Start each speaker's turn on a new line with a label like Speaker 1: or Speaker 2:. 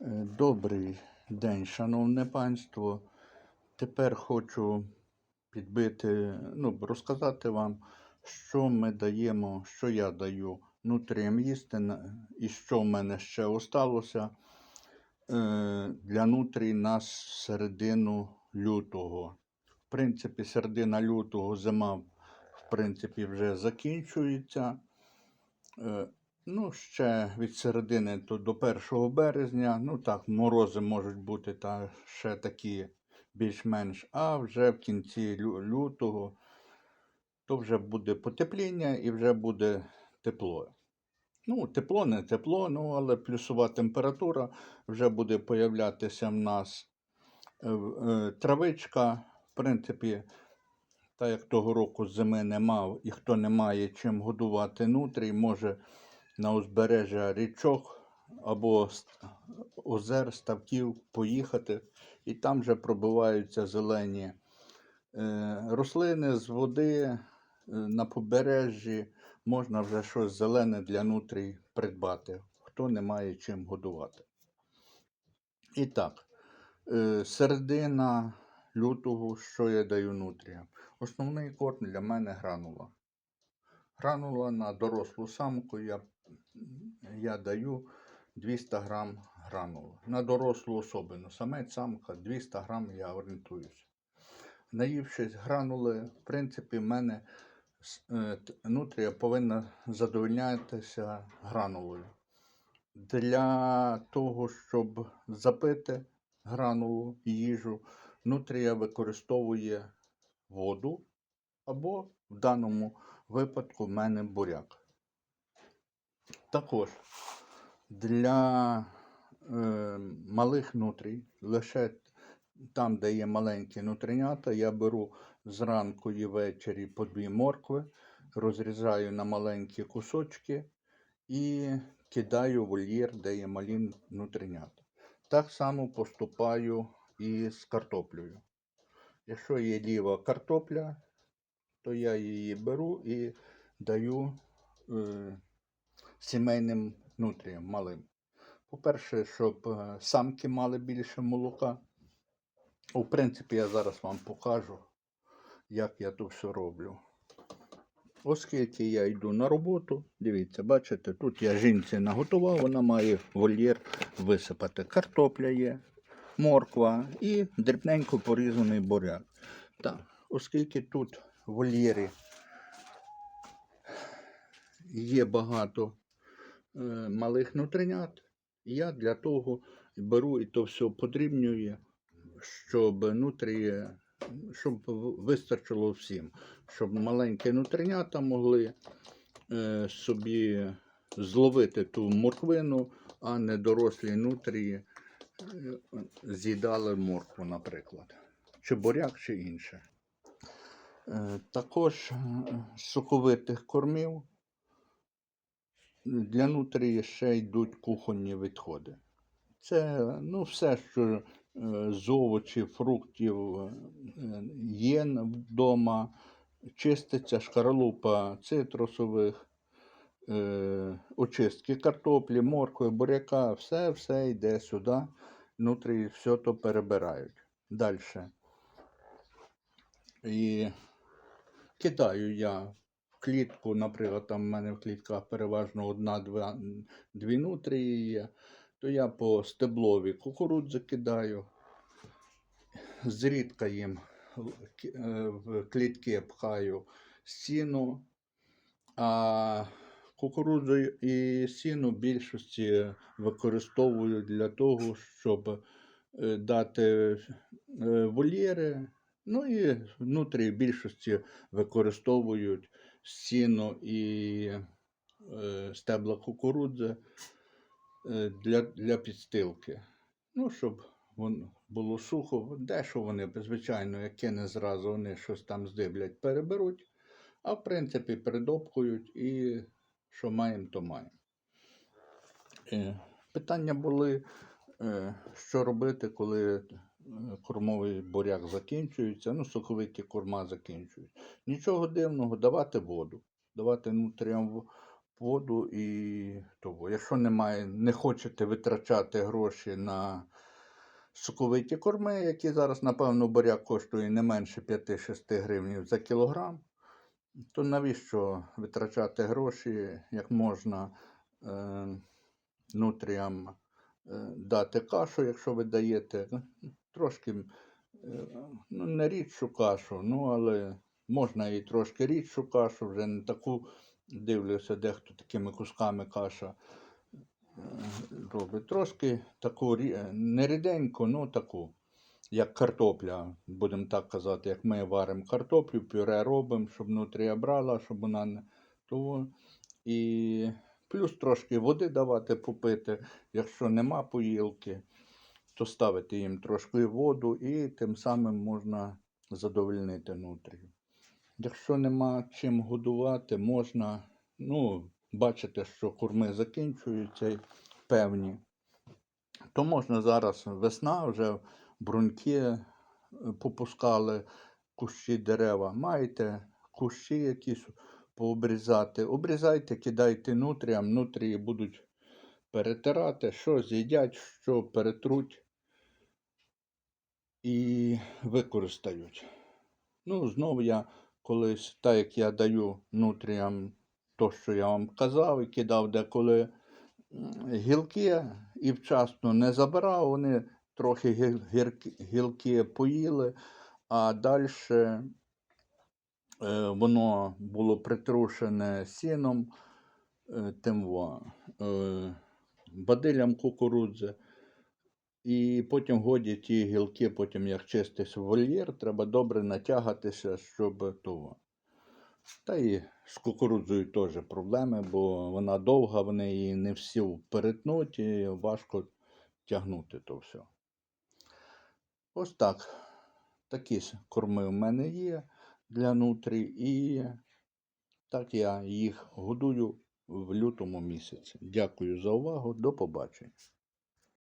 Speaker 1: Е, Добрий день, шановне панство. Тепер хочу підбити, ну, розказати вам, що ми даємо, що я даю нутріям їсти і що в мене ще осталося е, для нутрій на середину лютого. В принципі, середина лютого зима в принципі, вже закінчується. Ну, ще від середини до 1 березня. Ну так, морози можуть бути та ще такі більш-менш, а вже в кінці лютого то вже буде потепління і вже буде тепло. Ну, тепло, не тепло, ну, але плюсова температура вже буде появлятися в нас е, е, травичка. В принципі, та як того року зими не мав, і хто не має чим годувати нутрій, може на узбережжя річок або озер, ставків поїхати, і там вже пробиваються зелені е, рослини з води е, на побережжі. Можна вже щось зелене для нутрій придбати, хто не має чим годувати. І так, е, середина лютого, що я даю нутріям? Основний корм для мене гранула. Гранула на дорослу самку я, я даю 200 грам гранули. На дорослу особину. Самець самка 200 грам я орієнтуюся. Наївшись гранули, в принципі, в мене е, нутрія повинна задовольнятися гранулою. Для того, щоб запити гранулу їжу, нутрія використовує воду або в даному випадку в мене буряк. Також для е, малих нутрій, лише там, де є маленькі нутринята, я беру зранку і ввечері по дві моркви, розрізаю на маленькі кусочки і кидаю в вольєр, де є малі нутринята. Так само поступаю і з картоплею. Якщо є ліва картопля, то я її беру і даю е, сімейним нутріям малим. По-перше, щоб е, самки мали більше молока. В принципі, я зараз вам покажу, як я то все роблю. Оскільки я йду на роботу, дивіться, бачите, тут я жінці наготував, вона має вольєр висипати. Картопля є, морква і дрібненько порізаний буряк. Так, оскільки тут в вольєрі є багато е, малих нутринят, я для того беру і то все подрібнюю, щоб нутрії, щоб вистачило всім, щоб маленькі нутринята могли е, собі зловити ту морквину, а не дорослі нутрії е, з'їдали моркву, наприклад, чи буряк, чи інше. Е, Також соковитих кормів для нутрії ще йдуть кухонні відходи. Це ну, все, що е, з овочів, фруктів е, є вдома, чиститься шкаралупа цитрусових, очистки картоплі, моркви, буряка, все, все йде сюди. Нутрії все то перебирають. Далі. І кидаю я в клітку, наприклад, там в мене в клітках переважно одна-два дві нутрії є, то я по стеблові кукурудзи кидаю, зрідка їм е, в клітки пхаю сіно, а кукурудзу і сіно в більшості використовую для того, щоб е, дати е, вольєри. Ну і внутрі більшості використовують сіно і е, стебла кукурудзи е, для, для підстилки. Ну, щоб вон, було сухо. Дещо вони, звичайно, як кине зразу, вони щось там здиблять, переберуть, а в принципі придопкують і що маємо, то маємо. Е, Питання були, що робити, коли кормовий буряк закінчується, ну, соковиті корма закінчують. Нічого дивного, давати воду, давати нутріям воду і того. Якщо немає, не хочете витрачати гроші на соковиті корми, які зараз, напевно, буряк коштує не менше 5-6 гривень за кілограм, то навіщо витрачати гроші, як можна е, нутріям е, дати кашу, якщо ви даєте трошки, е, ну, не рідшу кашу, ну, але можна і трошки рідшу кашу, вже не таку, дивлюся, дехто такими кусками каша е, робить. Трошки таку е, не ріденьку, ну таку, як картопля, будемо так казати, як ми варимо картоплю, пюре робимо, щоб нутрія брала, щоб вона не того. І плюс трошки води давати попити. Якщо нема поїлки, то ставити їм трошки воду і тим самим можна задовольнити нутрію. Якщо нема чим годувати, можна, ну, бачите, що корми закінчуються певні, то можна зараз весна, вже бруньки е, попускали кущі дерева. Маєте кущі якісь пообрізати. Обрізайте, кидайте нутріям, нутрії будуть перетирати, що з'їдять, що перетруть і використають. Ну, знову я колись, так як я даю нутріям то, що я вам казав, і кидав деколи гілки і вчасно не забирав, вони трохи гілки поїли, а далі воно було притрушене сіном, е, тим е, бадилям кукурудзи. І потім годі ті гілки, потім як чистиш вольєр, треба добре натягатися, щоб того. Та і з кукурудзою теж проблеми, бо вона довга, вони її не всі перетнуть і важко тягнути то все. Ось так. Такі корми в мене є для нутрій, і так я їх годую в лютому місяці. Дякую за увагу. До побачення.